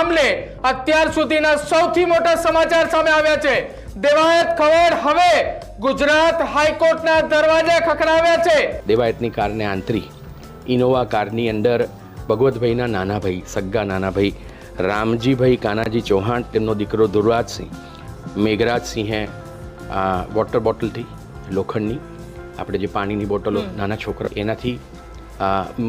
મામલે અત્યાર સુધીના સૌથી મોટા સમાચાર સામે આવ્યા છે. દેવાયત ખવડ હવે ગુજરાત હાઈકોર્ટના દરવાજે ખખડાવ્યા છે. દેવાયતની કારને આંતરી. ઇનોવા કારની અંદર ભગવતભાઈના નાના ભાઈ સગ્ગા નાના ભાઈ રામજીભાઈ કાનાજી ચૌહાણ તેમનો દીકરો દુર્વાજસિંહ મેઘરાજસિંહે આ વોટર બોટલથી લોખંડની આપણે જે પાણીની બોટલો નાના છોકરા એનાથી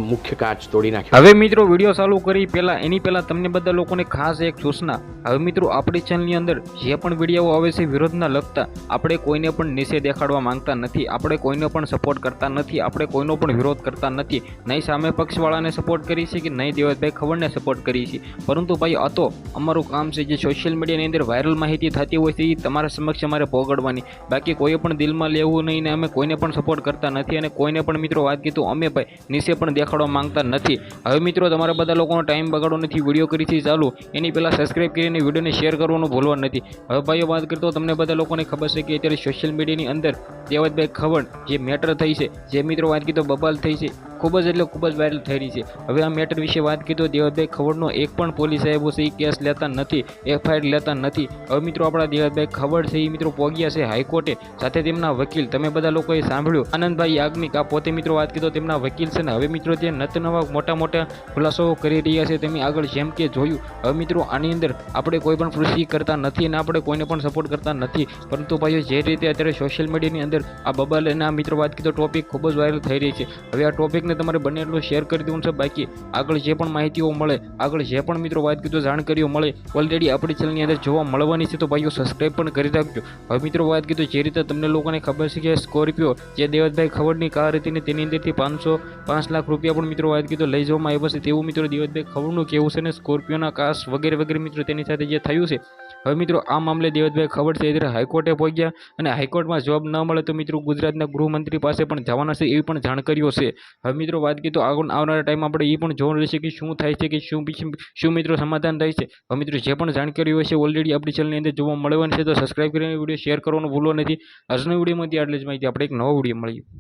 મુખ્ય કાચ તોડી નાખ્યો. હવે મિત્રો વીડિયો ચાલુ કરી પહેલા, એની પહેલા તમને બધા લોકોને ખાસ એક સૂચના. હવે મિત્રો આપણી ચેનલની અંદર જે પણ વીડિયો આવે છે વિરોધના લગતા, આપણે કોઈને પણ નીચે દેખાડવા માંગતા નથી, આપણે કોઈને પણ સપોર્ટ કરતા નથી, આપણે કોઈનો પણ વિરોધ કરતા નથી. નહીં સામે પક્ષવાળાને સપોર્ટ કરી છે કે નહીં દેવતભાઈ ખબરને સપોર્ટ કરી છે પરંતુ ભાઈ, આ તો અમારું કામ છે જે સોશિયલ મીડિયાની અંદર વાયરલ માહિતી થતી હોય છે, એ તમારા સમક્ષ અમારે પોગડવાની બાકી કોઈએ પણ દિલમાં લેવું નહીં ને અમે કોઈને પણ સપોર્ટ કરતા નથી અને કોઈને પણ મિત્રો વાત કીધું, અમે ભાઈ નીચે પણ દેખાડવા માંગતા નથી. હવે મિત્રો, તમારા બધા લોકોનો ટાઈમ બગાડવો નથી વીડિયો કરીથી ચાલુ. એની પહેલાં સબસ્ક્રાઇબ કરીને વિડીયોને શેર કરવાનું ભૂલવા નથી. હવે ભાઈઓ, વાત કરતો તમને બધા લોકોને ખબર છે કે અત્યારે સોશિયલ મીડિયાની અંદર દેવતભાઈ ખબર જે મેટર થઈ છે. જે મિત્રો, વાત કીધો બબાલ થઈ છે. ખૂબ જ એટલે ખૂબ જ વાયરલ થઈ રહી છે. હવે આ મેટર વિશે વાત કીધો દેવદભાઈ ખબરનો એક પણ પોલીસ સાહેબો છે, એ કેસ લેતા નથી એફઆઈઆર લેતા નથી. હવે મિત્રો આપણા દેવદભાઈ ખબર છે, એ મિત્રો પોગ્યા છે હાઈકોર્ટે. સાથે તેમના વકીલ, તમે બધા લોકોએ સાંભળ્યું, આનંદભાઈ યાજ્ઞિક, આ પોતે મિત્રો વાત કીધો તેમના વકીલ છે ને, હવે મિત્રો જે નત નવા મોટા મોટા ખુલાસાઓ કરી રહ્યા છે તેમની આગળ જેમ કે જોયું. હવે મિત્રો આની અંદર આપણે કોઈ પણ કૃષિ કરતા નથી અને આપણે કોઈને પણ સપોર્ટ કરતા નથી. પરંતુ ભાઈઓ, જે રીતે અત્યારે સોશિયલ મીડિયાની અંદર આ બબલ આ મિત્રો વાત કીધો ટોપિક ખૂબ જ વાયરલ થઈ રહી છે. હવે આ ટોપિકને તમારે બને એટલું શેર કરી દેવું છે. બાકી આગળ જે પણ માહિતીઓ મળે, આગળ જે પણ મિત્રો વાત કીધું, જાણકારીઓ મળે ઓલરેડી આપણી ચેનલની અંદર જોવા મળવાની છે, તો ભાઈઓ સબસ્ક્રાઈબ પણ કરી રાખજો. હવે મિત્રો વાત કીધું જે રીતે તમને લોકોને ખબર છે કે સ્કોર્પિયો જે દેવતભાઈ ખબરની કાર હતી ને તેની અંદરથી પાંચસો, પાંચ લાખ રૂપિયા પણ મિત્રો વાત કીધું લઈ જવામાં આવ્યો છે. તેવું મિત્રો દેવતભાઈ ખબરનું કેવું છે ને, સ્કોર્પિયોના કાસ વગેરે વગેરે મિત્રો તેની સાથે જે થયું છે હવે મિત્રો, આ મામલે દેવતભાઈ ખબર છે ત્યારે હાઈકોર્ટે પહોંચ્યા અને હાઈકોર્ટમાં જવાબ ન મળે તો મિત્રો ગુજરાતના ગૃહમંત્રી પાસે પણ જવાના છે એવી પણ જાણકારીઓ છે. હવે મિત્રો, વાત કીધું આગળ આવનારા ટાઈમ આપણે એ પણ જોવાનું રહેશે કે શું થાય છે કે શું શું મિત્રો સમાધાન થાય છે. હવે મિત્રો, જે પણ જાણકારીઓ હશે ઓલરેડી આપણી ચેનલની અંદર જોવા મળવાની છે તો સબસ્ક્રાઈબ કરીને વીડિયો શેર કરવાનું ભૂલો નથી. આજનો વિડીયોમાંથી આટલી જ માહિતી, આપણે એક નવો વીડિયો મળીએ.